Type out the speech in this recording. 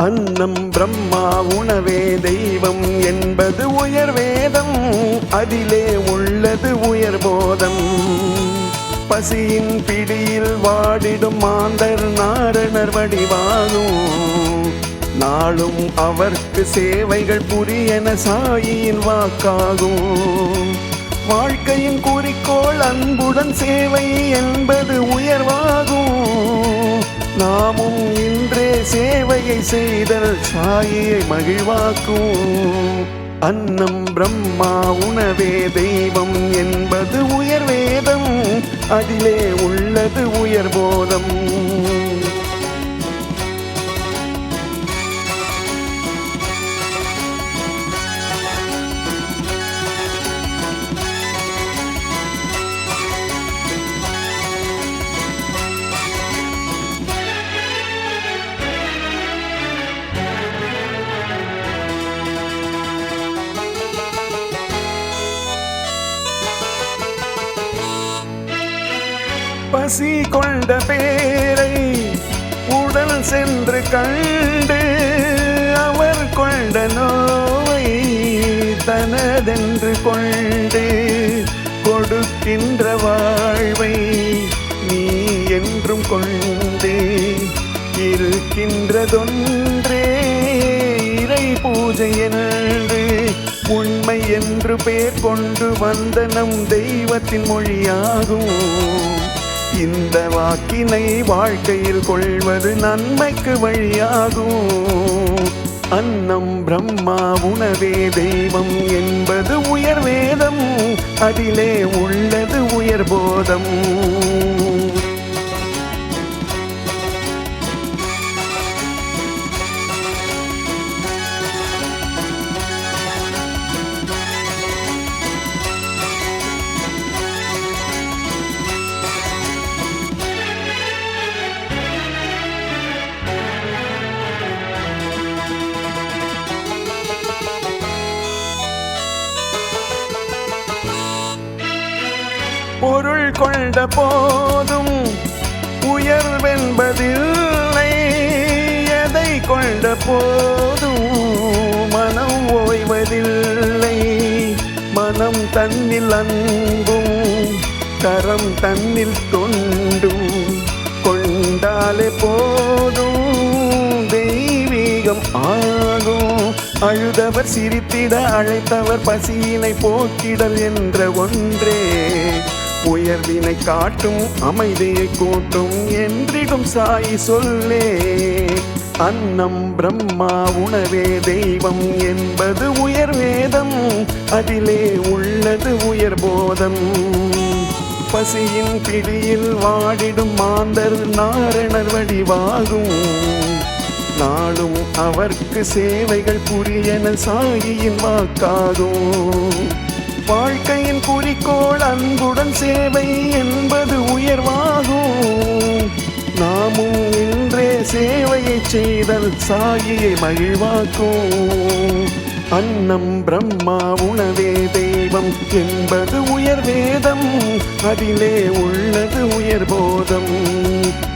அன்னம் பிரம்மா உணவே தெய்வம் என்பது உயர் வேதம். அதிலே உள்ளது உயர் போதம். பசியின் பிடியில் வாடிடும் மாந்தர் நாரணர் வடிவாகும். நாளும் அவர்க்கு சேவைகள் புரியன சாயியின் வாக்காகும். வாழ்க்கையின் குறிக்கோள் அன்புடன் சேவை என்பது உயர்வாகும். நாமும் சேவையை செய்தல் சாயை மகிழ்வாக்கும். அன்னம் பிரம்மா உணவே தெய்வம் என்பது உயர் வேதம். அதிலே உள்ளது உயர் பசி கொண்ட பேரை உடல் சென்று கண்டு அவர் கொண்ட நோவை தனதென்று கொண்டு கொடுக்கின்ற வாழ்வை நீ என்றும் கொண்டு இருக்கின்றதொன்றே. இறை பூஜை என்று உண்மை என்று பேர் கொண்டு வந்த நம் தெய்வத்தின் மொழியாகும். இந்த வாக்கினை வாழ்க்கையில் கொள்வது நன்மைக்கு வழியாகும். அன்னம் பிரம்மா உணவே தெய்வம் என்பது உயர் வேதம் அதிலே உள்ளது உயர் போதம் பொருள் கொண்ட போதும் உயர்வென்பதில்லை. எதை கொண்ட போதும் மனம் ஓய்வதில்லை. மனம் தன்னில் அன்பும் கரம் தன்னில் தொண்டும். கொண்டாலே போதும் தெய்வீகம் ஆகும். அழுதவர் சிரித்திட அழைத்தவர் பசியினை போக்கிடல் என்ற ஒன்றே. உயர்வினை காட்டும் அமைதியை கூட்டும் என்றிடும் சாய் சொல்லே. அன்னம் பிரம்மா உணவே தெய்வம் என்பது உயர் வேதம் அதிலே உள்ளது உயர் போதம். பசியின் பிடியில் வாடிடும் மாந்தர் நாரணர் வடிவாகும். நாளும் அவர்க்கு சேவைகள் புரியன சாயியின் வாக்காகும். வாழ்க்கையின் குறிக்கோள் அன்புடன் சேவை என்பது உயர்வாகும். நாமும் இன்றே சேவையை செய்தல் சாயியை மகிழ்வாக்கும். அன்னம் பிரம்மா உணவே தெய்வம் என்பது உயர் வேதம். அதிலே உள்ளது உயர் போதம்.